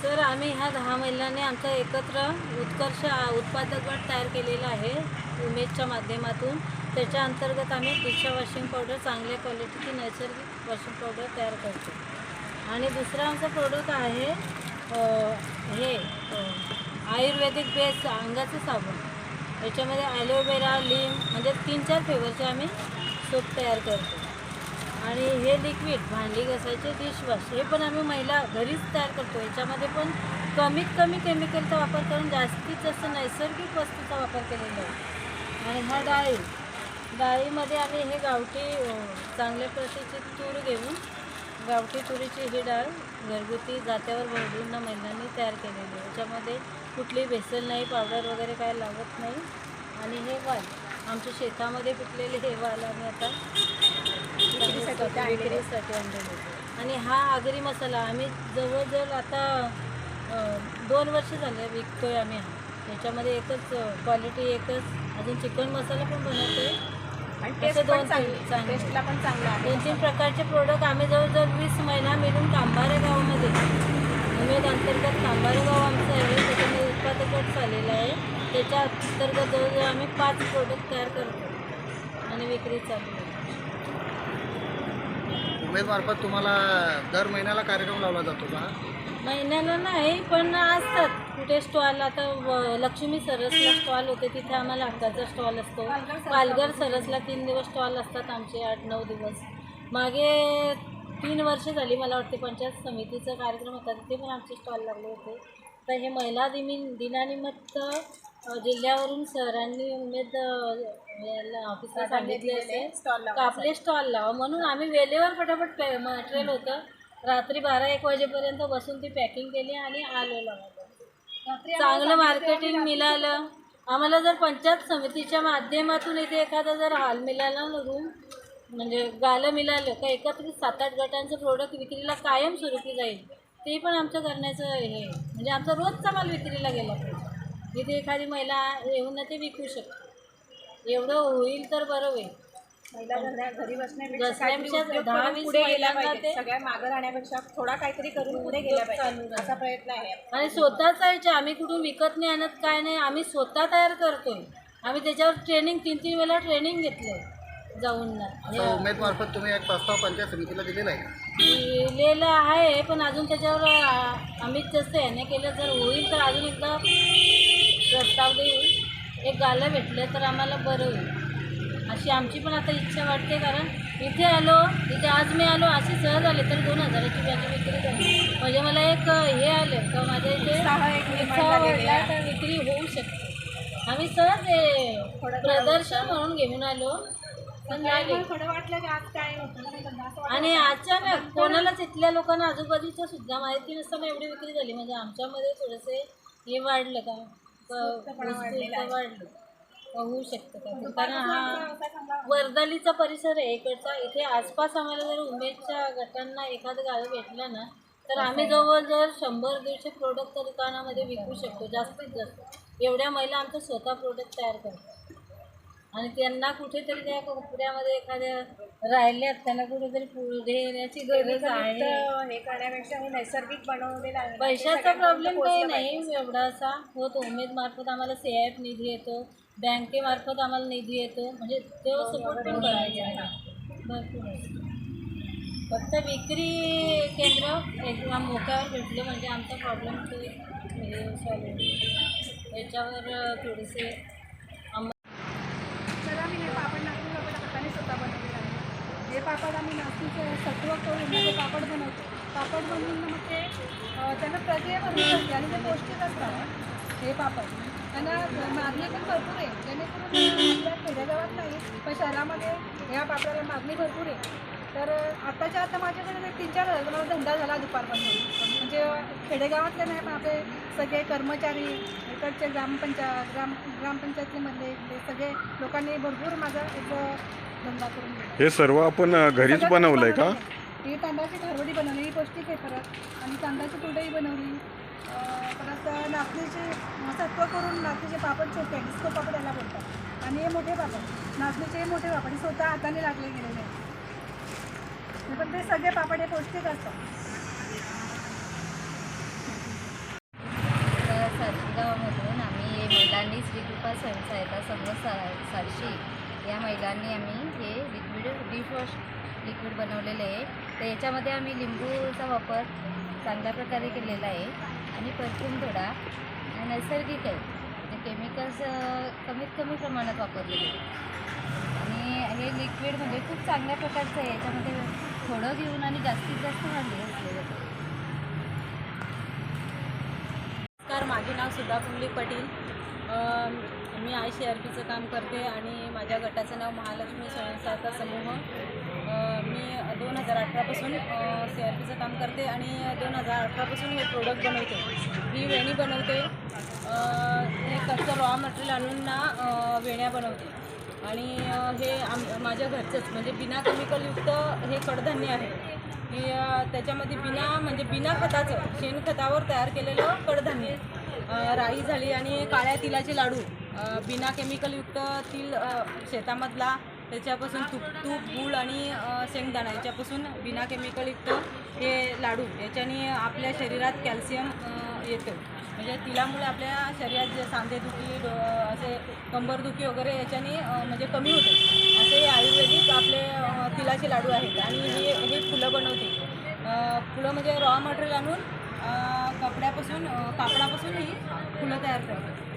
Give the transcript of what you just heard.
Sir आम्ही ह्या दहा महिलांनी आमचा एकत्र उत्कर्ष उत्पादक गट तयार केलेला आहे उमेदच्या माध्यमातून. त्याच्या अंतर्गत आम्ही दिशा वॉशिंग पावडर चांगल्या क्वालिटीची नैसर्गिक वॉशिंग पावडर तयार करतो. आणि दुसरा आमचा प्रोडक्ट आहे हे आयुर्वेदिक बेस अंगाचं साबण. याच्यामध्ये ॲलोवेरा लिम म्हणजे तीन चार फ्लेवरचे आम्ही सोप तयार करतो. आणि हे लिक्विड भांडी घासायचे डिशवॉश हे पण आम्ही महिला घरीच तयार करतो. याच्यामध्ये पण कमीत कमी केमिकलचा वापर करून जास्तीत जास्त नैसर्गिक वस्तूचा वापर केलेला आहे. आणि हा डाळी डाळीमध्ये आम्ही हे गावठी चांगल्या प्रतीची तूर घेऊन गावठी तुरीची ही डाळ घरगुती जात्यावर भरडून महिलांनी तयार केलेली आहे. याच्यामध्ये कुठली भेसळ नाही पावडर वगैरे काय लागत नाही. आणि हे वाल आमच्या शेतामध्ये पिकलेले हे वाल आम्ही आता विक्रीसाठी आणलेले. आणि हा आगरी मसाला आम्ही जवळजवळ आता दोन वर्ष झाले विकतोय आम्ही हा. त्याच्यामध्ये एकच क्वालिटी एकच अजून चिकन मसाला पण बनवतोय. दोन पण चांगली तीन चांगले. टेस्टला पण चांगला आहे. दोन तीन प्रकारचे प्रोडक्ट आम्ही जवळजवळ वीस महिना मिळून कांबारे गावामध्ये. उमेद अंतर्गत कांबारे गाव आमचं आहे त्याच्यामध्ये उत्पादक गट चाललेला आहे. त्याच्या अंतर्गत जवळजवळ आम्ही पाच प्रोडक्ट तयार करतो आणि विक्री चालू आहे. उमेदमार्फत तुम्हाला दर महिन्याला कार्यक्रम लावला जातो का? महिन्याला नाही पण असतात. कुठे स्टॉल आता व- लक्ष्मी सरसला स्टॉल होते तिथे आम्हाला हक्काचा स्टॉल असतो. पालघर सरसला तीन दिवस स्टॉल असतात आमचे आठ नऊ दिवस. मागे तीन वर्ष झाली मला वाटते पंचायत समितीचा कार्यक्रम होता तिथे पण आमचे स्टॉल लागले होते. तर हे महिला दिनी दिनानिमित्त जिल्ह्यावरून सरांनी उमेद ऑफिसला सांगितले असे स्टॉल का आपले स्टॉल लावा. म्हणून आम्ही वेळेवर फटाफट मटेरियल होतं. रात्री बारा एक वाजेपर्यंत बसून ती पॅकिंग केली आणि आलो लावायला चांगलं मार्केटिंग मिळालं. आम्हाला जर पंचायत समितीच्या माध्यमातून इथे एखादा जर हाल मिळाला ना रूम म्हणजे गालं मिळालं का एकत्रित सात आठ गटांचं प्रोडक्ट विक्रीला कायम स्वरूपी जाईल. ते पण आमचं करण्याचं हे आहे. म्हणजे आमचा रोजचा माल विक्रीला गेला पाहिजे. इथे एखादी महिला येऊन ते विकू शकते. एवढं होईल तर बरं होईल. महिला घरा- बसण्यापेक्षा दहा करून वीस पुढे गेल्या महिलांना पाहिजे ते- सगळ्या मागं राहण्यापेक्षा थोडा काहीतरी करून पुढे गेल्या पाहिजे असा प्रयत्न आहे आणि स्वतःच यायचे आम्ही कुठून विकत नाही आणत काय नाही आम्ही स्वतः तयार करतोय. आम्ही त्याच्यावर ट्रेनिंग तीन तीन वेळा ट्रेनिंग घेतलंय. जाऊन उमेदमार्फत तुम्ही एक प्रस्ताव पंचायत समितीला दिलेला आहे. का लिहिलेलं आहे पण अजून त्याच्यावर आ, आम्ही जसं याने केलं जर होईल तर अजून एकदा प्रस्ताव देऊ. एक गालं भेटलं तर आम्हाला बरं होईल. अशी आमची पण आता इच्छा वाटते कारण इथे आलो इथे आज मी आलो असे सहज आले तर दोन हजाराची भाजी विक्री झाली म्हणजे मला एक हे आलं का माझ्या इथे उत्साह वाढला. तर विक्री होऊ शकते. आम्ही सहज हे प्रदर्शन म्हणून घेऊन आलो. पण झाले थोडं वाटलं की आज काय होतं नाही का, असं वाटलं. आणि अचानक कोणालाच इथल्या लोकांना आजूबाजूच्या सुद्धा माहिती नसताना एवढी विक्री झाली. म्हणजे आमच्यामध्ये थोडेसे हे वाढलं का? वाढलं. होऊ शकतं का? कारण हा वर्दलीचा परिसर आहे इकडचा. इथे आसपास आम्हाला जर उमेदच्या गटांना एखादं गाळं भेटलं ना तर आम्ही जवळजवळ शंभर दीडशे प्रोडक्ट दुकानामध्ये विकू शकतो जास्तीत जास्त. एवढ्या महिला आमचं स्वतः प्रोडक्ट तयार करतात. आणि त्यांना कुठेतरी त्या कपड्यामध्ये एखाद्या राहिल्यात त्यांना कुठेतरी पुढे येण्याची गरज आहे. हे करण्यापेक्षा हे नैसर्गिक बनवलेलं पैशाचा प्रॉब्लेम काही नाही एवढा असा होतो उमेद मार्फत आम्हाला सी आय एफ निधी येतो. बँकेमार्फत आम्हाला निधी येतो. म्हणजे तो सपोर्ट पण करायचा आहे. भरपूर. आहे. फक्त विक्री केंद्र एकदा मोक्यावर भेटले म्हणजे आमचा प्रॉब्लेम ते सॉल्व याच्यावर थोडेसे तर आम्ही हे पापड नागपूर पापड हाताने स्वतः बनवलेलं कापड पापड आम्ही नागपूरचं सत्व करून म्हणजे पापड बनवतो पापड बनवून मग ते त्यांना प्रक्रिया भरपूर असते आणि ते पौष्टिक असतात हे पापड त्यांना मागणी पण भरपूर आहे. जेणेकरून आपल्या खेडेगावात नाही पण शहरामध्ये ह्या पापडाला मागणी भरपूर आहे. तर आत्ताच्या आता माझ्याकडे तीन चार हजार धंदा झाला दुपारपासून. म्हणजे खेडेगावातले नाही पण आपले सगळे कर्मचारी इकडचे ग्रामपंचायत ग्राम ग्रामपंचायतीमधले सगळे लोकांनी भरपूर माझा एक धंदा करून दिला हे सर्व आपण अ, घरीच सगळं बनवलंय का? बनवलंय. ही तांदळाची घरवडी बनवली ही पौष्टिक आहे परत आणि तांदळाची कुरडई बनवली. अं, परत नाचणीचे सत्व करून नाचणीचे पापड छोटे डिस्को पापड याला बोलतात. आणि हे मोठे पापड नाचणीचे मोठे पापड हे स्वतः हाताने लागले गेलेले आहेत. हे पण ते सगळे पापड हे पौष्टिक असतात. तर सारशीगावामधून आम्ही महिलांनी श्रीकृपा स्वयंसहायता संघ सा सारशी. या महिलांनी आम्ही हे लिक्विड डिशवॉश लिक्विड बनवलेलं आहे. तर याच्यामध्ये आम्ही लिंबूचा वापर चांगल्या प्रकारे केलेला आहे. आणि परफ्यूम थोडा नैसर्गिक आहे. म्हणजे केमिकल्स कमीत कमी प्रमाणात वापरलेले आहे. आणि हे लिक्विड म्हणजे खूप चांगल्या प्रकारचं आहे. याच्यामध्ये थोडं घेऊन आणि जास्तीत जास्त भांडी असले जाते नमस्कार माझे नाव सुधा कुंडली पाटील. मी आय सी आर पीचं काम करते आणि माझ्या गटाचं नाव महालक्ष्मी स्वयंसहायता समूह. मी दोन हजार अठरापासून सी आर पीचं काम करते आणि दोन हजार अठरापासून हे प्रोडक्ट बनवते. मी वेणी बनवते हे कच्चं रॉ मटेरियल आणून ना वेण्या बनवते. आणि हे आम माझ्या घरचंच म्हणजे बिना केमिकलयुक्त हे कडधान्य आहे. की त्याच्यामध्ये बिना म्हणजे बिना खताचं शेणखतावर तयार केलेलं कडधान्य. राई झाली आणि काळ्या तिलाचे लाडू बिना केमिकलयुक्त तिल शेतामधला त्याच्यापासून तूप तूप गूळ आणि शेंगदाणा याच्यापासून बिना केमिकलयुक्त हे लाडू याच्याने आपल्या शरीरात कॅल्शियम येतं. म्हणजे तिलामुळे आपल्या शरीरात जे सांधेदुखी असे कंबरदुखी वगैरे याच्याने म्हणजे कमी होते. असे आयुर्वेदिक आपले तिलाचे लाडू आहेत. आणि हे हे फुलं बनवते. फुलं म्हणजे रॉ मटेरियल आणून कपड्यापासून कापडापासूनही फुलं तयार करतात.